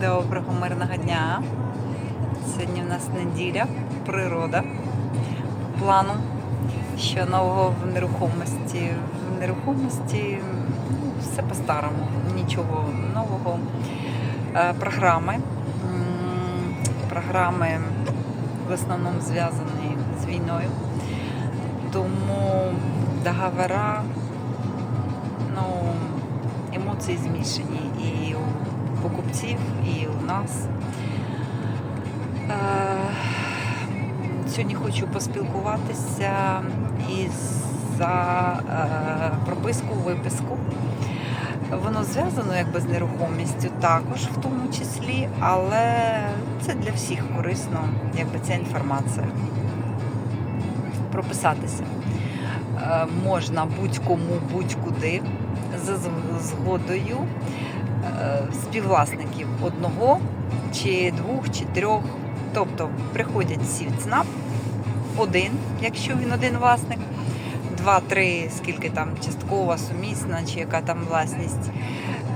Доброго мирного дня. Сьогодні в нас неділя, природа. Плану, що нового в нерухомості. В нерухомості ну, все по-старому, нічого нового. Е, Програми. Програми в основному зв'язані з війною. Тому договора, ну, емоції змішані і покупців, і у нас. Е, Сьогодні хочу поспілкуватися із за е, прописку, виписку. Воно зв'язано якби з нерухомістю також в тому числі, але це для всіх корисно, якби ця інформація. Прописатися е, можна будь-кому, будь-куди за згодою співвласників одного чи двох, чи трьох. Тобто приходять всі в ЦНАП, один, якщо він один власник, два-три, скільки там часткова, сумісна, чи яка там власність.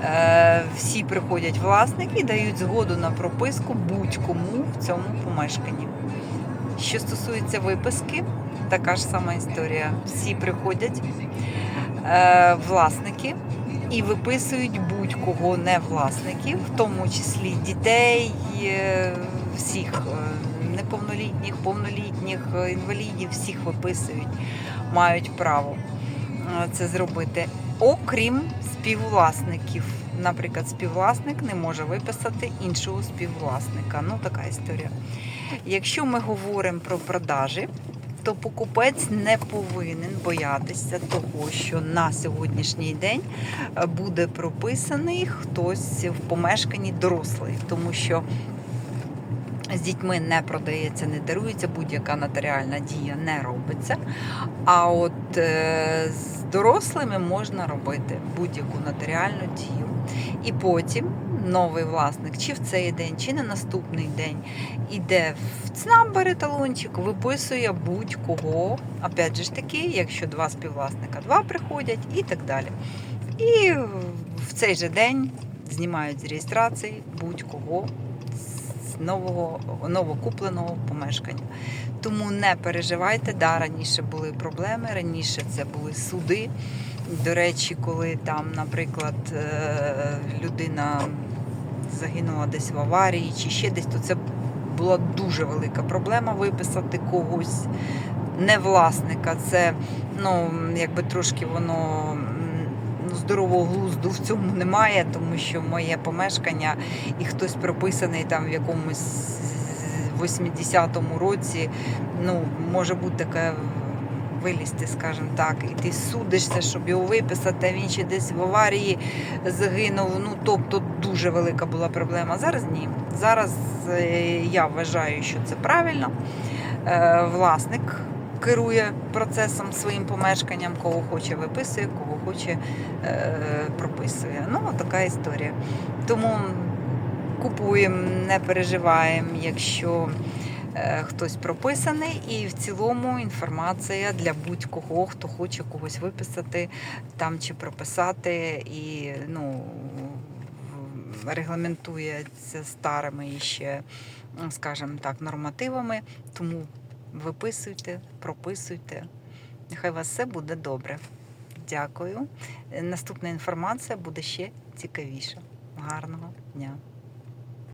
Е, Всі приходять власники і дають згоду на прописку будь-кому в цьому помешканні. Що стосується виписки, така ж сама історія. Всі приходять е, власники і виписують будь-кого не власників, в тому числі дітей, е, всіх е, неповнолітніх, повнолітніх, е, інвалідів, всіх виписують, мають право це зробити. Окрім співвласників. Наприклад, співвласник не може виписати іншого співвласника. Ну, така історія. Якщо ми говоримо про продажі, то покупець не повинен боятися того, що на сьогоднішній день е, буде прописаний хтось в помешканні дорослий, тому що з дітьми не продається, не дарується, будь-яка нотаріальна дія не робиться. А от е, з дорослими можна робити будь-яку нотаріальну дію. І потім новий власник, чи в цей день, чи на наступний день, іде в ЦНАП, бере талончик, виписує будь-кого. Опять же ж таки, якщо два співвласника, два приходять і так далі. І в цей же день знімають з реєстрації будь-кого з нового новокупленого помешкання. Тому не переживайте, да, раніше були проблеми, раніше це були суди. До речі, коли там, наприклад, е, людина загинула десь в аварії чи ще десь, то це була дуже велика проблема виписати когось не власника. Це ну, якби трошки воно здорового глузду в цьому немає, тому що моє помешкання і хтось прописаний там в якомусь 80-му році, ну, може бути таке вилізти, скажімо так, і ти судишся, щоб його виписати, а він ще десь в аварії загинув. Ну, тобто дуже велика була проблема. Зараз ні. Зараз е, я вважаю, що це правильно. Е, Власник керує процесом своїм помешканням, кого хоче виписує, кого хоче е, прописує. Ну, така історія. Тому купуємо, не переживаємо, якщо е, хтось прописаний, і в цілому інформація для будь-кого, хто хоче когось виписати там чи прописати, і ну, регламентується старими ще, скажімо так, нормативами. Тому виписуйте, прописуйте. Нехай у вас все буде добре. Дякую. Наступна інформація буде ще цікавіша. Гарного дня!